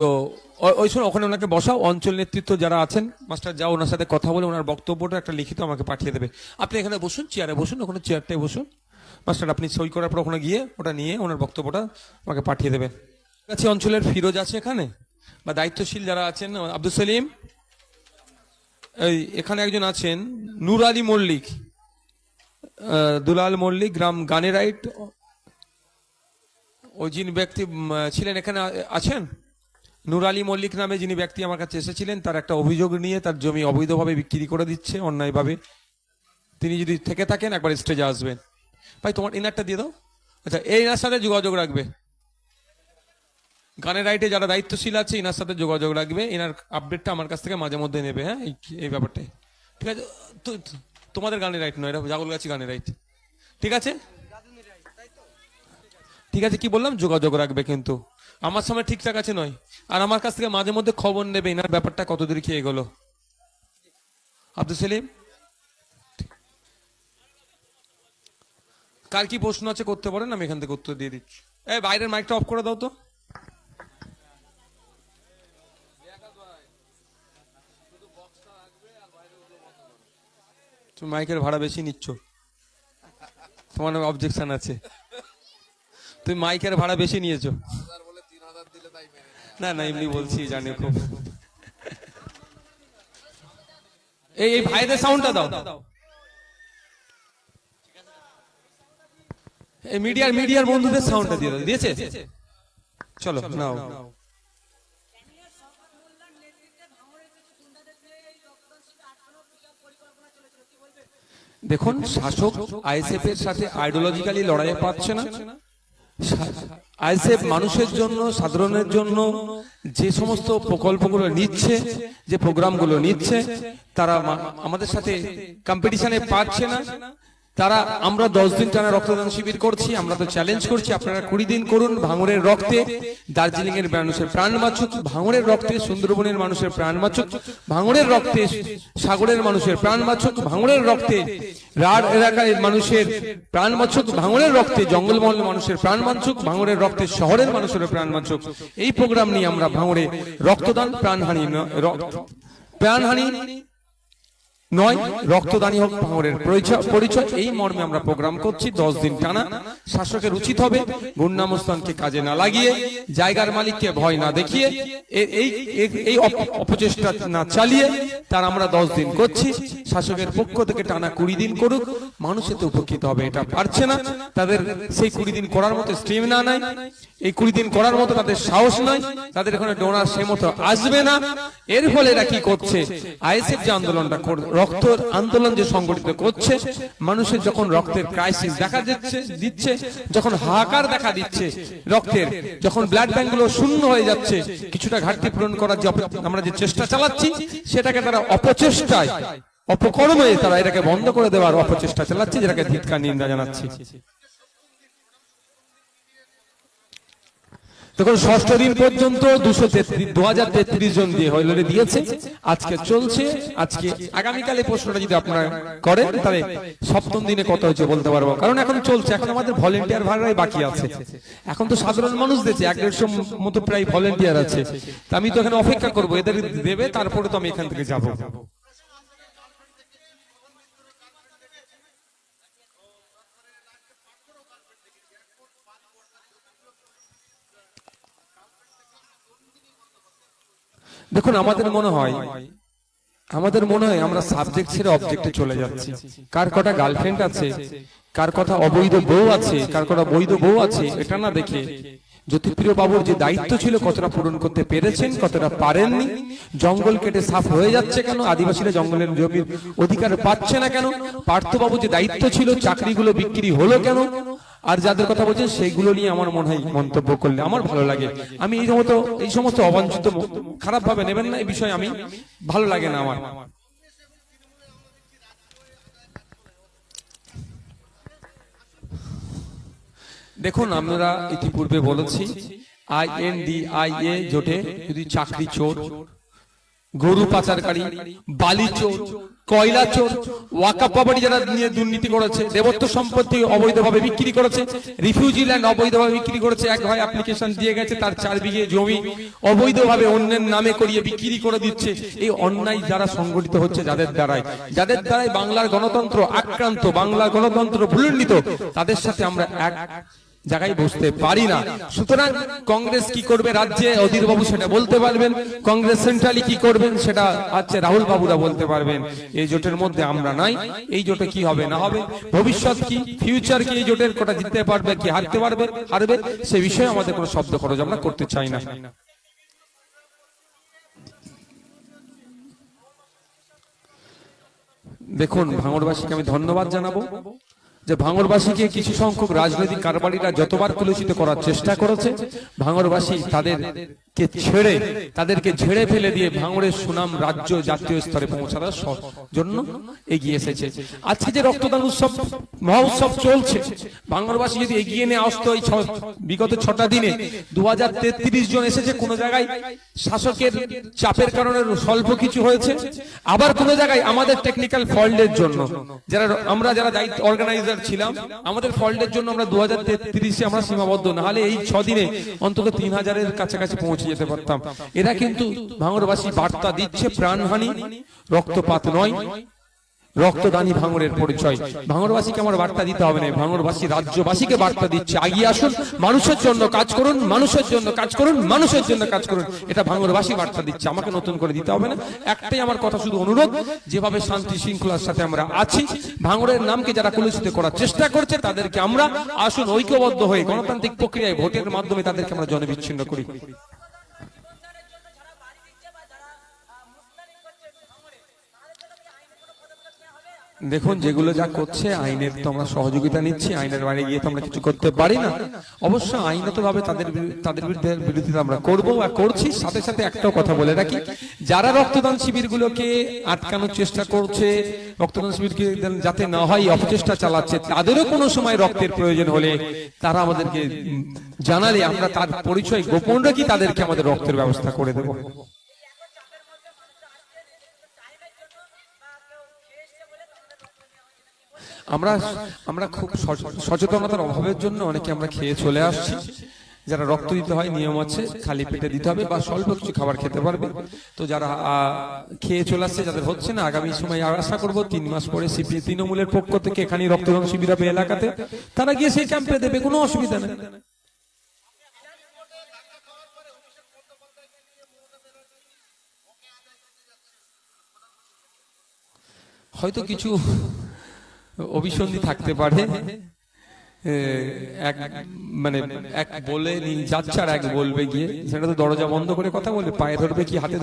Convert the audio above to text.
তো ওই সময় ওখানে ওনাকে বসাও, অঞ্চল নেতৃত্ব যারা আছেন, মাস্টার যাও ওনার সাথে কথা বলে, ওনার বক্তব্যটা একটা লিখিত আমাকে পাঠিয়ে দেবে। আপনি এখানে বসুন, চেয়ারে বসুন, ওখানে চেয়ারটায় বসুন। মাস্টার, আপনি সই করার পর ওখানে গিয়ে ওটা নিয়ে ওনার বক্তব্যটা আমাকে পাঠিয়ে দেবেন। কাছে অঞ্চলের ফিরোজ আছে এখানে? বা দায়িত্বশীল যারা আছেন, আব্দুল সেলিম? এই, এখানে একজন আছেন, নূর আলী মল্লিক। দুলাল মল্লিক, গ্রাম গানেরাইট। যিনি ব্যক্তি ছিলেন এখানে, আছেন? নূর আলী মল্লিক নামে যিনি ব্যক্তি আমার কাছে এসেছিলেন, তার একটা অভিযোগ নিয়ে তার জমি অবৈধভাবে বিক্রি করে দিচ্ছে, অন্যায়ভাবে। তিনি যদি থেকে থাকেন, একবার স্টেজে আসবেন। ভাই, তোমার ইনারটা দিয়ে দাও। আচ্ছা এই ইনার সাথে যোগাযোগ রাখবে। গানের রাইটে যারা দায়িত্বশীল আছে, ইনার সাথে যোগাযোগ রাখবে। ইনার আপডেটটা আমার কাছ থেকে মাঝে মধ্যে নেবে হ্যাঁ এই ব্যাপারটাই। ঠিক আছে? তোমাদের গানের রাইট নয়, এটা জাগলগাছি গানের রাইট। ঠিক আছে? ঠিক আছে, কি বললাম? যোগাযোগ রাখবে কিন্তু। আমার সময় ঠিকঠাক আছে নয়। আর আমার কাছ থেকে মাঝে মধ্যে খবর নেবে, এনার ব্যাপারটা কত দূর কি এগোলো আব্দুল সেলিম? কার কি প্রশ্ন আছে করতে পারেন, আমি এখান থেকে উত্তর দিয়ে দিচ্ছি। এই বাইরের মাইকটা অফ করে দাও তো। তুমি মাইকের ভাড়া বেশি নিচ্ছ। তোমার অবজেকশন আছে। তুমি মাইকের ভাড়া বেশি নিয়েছো। না না, এমনি বলছি, জানি খুব। এই এই ভাইদের সাউন্ডটা দাও। এই মিডিয়ার মিডিয়ার বন্ধুদের সাউন্ডটা দিয়ে দাও। দিয়েছে? চলো, নাও। দেখুন, শাসক আইএসএফ এর সাথে আইডিওলজিক্যালি লড়াইয়ে পাচ্ছে না। আইএসএফ মানুষের জন্য, সাধারণের জন্য, যে সমস্ত প্রকল্পগুলো নিচ্ছে, যে প্রোগ্রামগুলো নিচ্ছে, তারা আমাদের সাথে কম্পিটিশনে পাচ্ছে না। তারা, আমরা দশ দিন টানা রক্তদান শিবির করছি, আমরা তো চ্যালেঞ্জ করছি, আপনারা কুড়ি দিন করুন ভাঙরের রক্তে। দার্জিলিং এর মানুষের প্রাণ বাঁচুক, ভাঙরের রক্তে সুন্দরবনের মানুষের প্রাণ বাঁচুক, ভাঙরের রক্তে সাগরের মানুষের প্রাণ বাঁচুক, ভাঙরের রক্তে রাঢ় এলাকার মানুষের প্রাণ বাঁচুক, ভাঙরের রক্তে জঙ্গলমহল মানুষের প্রাণ বাঁচুক, ভাঙরের রক্তে শহরের মানুষের প্রাণ বাঁচুক। এই প্রোগ্রাম নিয়ে আমরা ভাঙরে রক্তদান, প্রাণহানি রক্ত প্রাণহানি নয়, রক্তদানী হোক ভাঙড়ের পরিচয় এই মর্মে আমরা প্রোগ্রাম করছি। দশ দিন টানা। শাসকের উচিত হবে গুন্ডামস্তানকে কাজে না লাগিয়ে, জায়গার মালিককে ভয় না দেখিয়ে এই- এই অপচেষ্টা না চালিয়ে, তার আমরা দশ দিন করছি। শাসকের পক্ষ থেকে টানা কুড়ি দিন করুক। মানুষ এতে উপকৃত হবে, এটা পারছে না। তাদের সেই কুড়ি দিন করার মতো স্ট্রিম না নাই। এই কুড়ি দিন করার মতো তাদের সাহস নয়, তাদের এখানে ডোনার সে মতো আসবে না। এর ফলে এরা কি করছে? আইএসএফ যে আন্দোলনটা রক্ত আন্দোলন যে সংগঠিত করছে, মানুষের যখন রক্তের ক্রাইসিস দেখা যাচ্ছে দিচ্ছে, যখন হাহাকার দেখা দিচ্ছে, রক্তের, যখন ব্লাড ব্যাংকগুলো শূন্য হয়ে যাচ্ছে, কিছুটা ঘাটতি পূরণ করার যে আমরা যে চেষ্টা চালাচ্ছি, সেটাকে তারা অপচেষ্টায়, অপকর্মে তারা এটাকে বন্ধ করে দেওয়ার অপচেষ্টা চালাচ্ছে, যেটাকে ধিৎকার নিন্দা জানাচ্ছি। দেখুন ষষ্ঠ দিন পর্যন্ত দুশো তেত্রিশ দু হাজার তেত্রিশ জন দিয়ে হইলরে দিয়েছে, আজকে চলছে, আজকে আগামীকালে প্রশ্নটা যদি আপনারা করেন, তাহলে সপ্তম দিনে কত হয়েছে বলতে পারব। কারণ এখন চলছে, এখন আমাদের ভলেন্টিয়ার ভাড়াই বাকি আছে। এখন তো সাধারণ মানুষ দিয়েছে, এক দেড়শো মতো প্রায় ভলেন্টিয়ার আছে। তা আমি তো এখানে অপেক্ষা করব, এদের দেবে, তারপরে তো আমি এখান থেকে যাব। দেখুন, আমাদের মনে হয়, আমাদের মনে হয় আমরা সাবজেক্ট ছেড়ে অবজেক্টে চলে যাচ্ছি। কার কটা গার্লফ্রেন্ড আছে, কার কথা অবৈধ বউ আছে, কার কটা বৈধ বউ আছে, এটা না দেখে জ্যোতিপ্রিয় বাবুর যে দায়িত্ব ছিল, কতটা পূরণ করতে পেরেছেন, কতটা পারেননি, জঙ্গল কেটে সাফ হয়ে যাচ্ছে কেন, আদিবাসীরা জঙ্গলের জমির অধিকার পাচ্ছে না কেন পার্থবাবু যে দায়িত্ব ছিল, চাকরিগুলো বিক্রি হলো কেন আর যাদের কথা বলছেন, সেইগুলো নিয়ে আমার মনে হয় মন্তব্য করলে আমার ভালো লাগে। আমি এই সমস্ত এই সমস্ত অবাঞ্ছিত খারাপ ভাবে নেবেন না, এই বিষয়ে আমি ভালো লাগে না আমার। দেখুন, আমরা ইতিপূর্বে বলেছি I N D I A জোটে যদি চাকরি চোর, গরু পাচারকারী, বালি চোর কয়লা চোর ওয়াকা প্রপার্টি যারা নিয়ে দুর্নীতি করেছে, দেবত্ব সম্পত্তি অবৈধভাবে বিক্রি করেছে, রিফিউজি ল্যান্ড অবৈধভাবে বিক্রি করেছে, এক ভাই অ্যাপ্লিকেশন দিয়ে গেছে, তার চার বিঘে জমি অবৈধভাবে অন্যের নামে করিয়ে বিক্রি করে দিচ্ছে। এই অন্যায় যারা সংগঠিত হচ্ছে যাদের দ্বারাই। যাদের দ্বারাই বাংলার গণতন্ত্র আক্রান্ত, বাংলার গণতন্ত্র ভুলুন্ডিত তাদের সাথে আমরা এক জায়গায় বসতে পারি না। সুতরাং কংগ্রেস কি করবে রাজ্যে? অধীর বাবু সেটা বলতে পারবেন। কংগ্রেস সেন্ট্রালি কি করবেন সেটা আছে রাহুল বাবুরা বলতে পারবেন। এই জোটের মধ্যে আমরা নাই। এই জোটে কি হবে না হবে? ভবিষ্যৎ কি? ফিউচার কি এই জোটের কোটা জিততে পারবে? কি হারতে পারবে? হারবে? সে বিষয়ে আমাদের কোনো শব্দ খরচ আমরা করতে চাই না। দেখুন, ভাঙড়বাসীকে আমি ধন্যবাদ জানাব। যে ভাঙরবাসীকে কিছু সংখ্যক রাজনৈতিক কারবারিরা যতবার কলুষিত করার চেষ্টা করেছে ভাঙড়বাসী তাদেরকে ছেড়ে তাদেরকে ঝেড়ে ফেলে দিয়ে ভাঙড়ের সুনাম রাজ্য জাতীয় স্তরে পৌঁছানোর জন্য এগিয়ে এসেছে। আজকে যে রক্তদান উৎসব মহা উৎসব চলছে ভাঙড়বাসী যদি এগিয়ে নিয়ে আসতো এই বিগত ছটা দিনে দু হাজার তেত্রিশ জন এসেছে কোন জায়গায়, শাসকের চাপের কারণে স্বল্প কিছু হয়েছে, আবার কোন জায়গায় আমাদের টেকনিক্যাল ফল্টের জন্য, যারা আমরা যারা দায়িত্ব অর্গানাইজার ছিলাম, আমাদের ফল্টের জন্য আমরা দু হাজার তেত্রিশে আমরা সীমাবদ্ধ, নাহলে এই ছ দিনে অন্তত তিন হাজারের কাছাকাছি পৌঁছে যেতে পারতাম। এরা কিন্তু ভাঙরবাসী বার্তা দিচ্ছে, প্রাণহানি, রক্তপাত নয়, রক্তদানী ভাঙরের পরিচয়। ভাঙরবাসীকে আমার বার্তা দিতে হবে না ভাঙরবাসী রাজ্যবাসীকে বার্তা দিচ্ছে। আগিয়ে আসুন, মানুষের জন্য কাজ করুন, মানুষের জন্য কাজ করুন, মানুষের জন্য কাজ করুন। এটা ভাঙরবাসী বার্তা দিচ্ছে, আমাকে নতুন করে দিতে হবে না। একটাই আমার কথা শুধু অনুরোধ, যেভাবে শান্তি শৃঙ্খলার সাথে আমরা আছি ভাঙরের নামকে যারা কলুষিত করার চেষ্টা করছে, তাদেরকে আমরা আসুন ঐক্যবদ্ধ হয়ে গণতান্ত্রিক প্রক্রিয়ায় ভোটের মাধ্যমে তাদেরকে আমরা জনবিচ্ছিন্ন করি। দেখুন, যেগুলো যা করছে, আইনের তো আমরা সহযোগিতা নিচ্ছি, আইনের বাইরে গিয়ে তো আমরা কিছু করতে পারি না। অবশ্য আইনত ভাবে তাদের তাদের বিরুদ্ধে বিরোধিতা আমরা করব আর করছি। সাথে সাথে একটাও কথা বলে রাখি, যারা রক্তদান শিবিরগুলোকে আটকানোর চেষ্টা করছে, রক্তদান শিবিরকে যাতে না হয় অপচেষ্টা চালাচ্ছে, তাদেরও কোনো সময় রক্তের প্রয়োজন হলে তারা আমাদেরকে জানালে আমরা তার পরিচয় গোপন রাখি তাদেরকে আমাদের রক্তের ব্যবস্থা করে দেবো। আমরা আমরা খুব সচ- সচেতনতার অভাবের জন্য অনেকে আমরা খেয়ে চলে আসছি। যারা রক্ত দিতে হয়, নিয়ম আছে খালি পেটে দিতে হবে বা স্বল্প কিছু খাবার খেতে পারবে। তো যারা খেয়ে চলে আসছে, যাদের হচ্ছে না, আগামী সময় আর আশা করব তিন মাস পরে সিপি তৃণমূলের পক্ষ থেকে এখানে রক্তদান শিবির হবে এলাকাতে। তারা গিয়ে সেই ক্যাম্পে দেবে, কোনো অসুবিধা নেই। হয়তো কিছু অভিসন্ধি থাকতে পারে। এক মানে এক বলে যাচ্ছে আর এক বলবে গিয়ে। সেটা তো দরজা বন্ধ করে কথা বলবে পায়ে ধরবে কি হাতে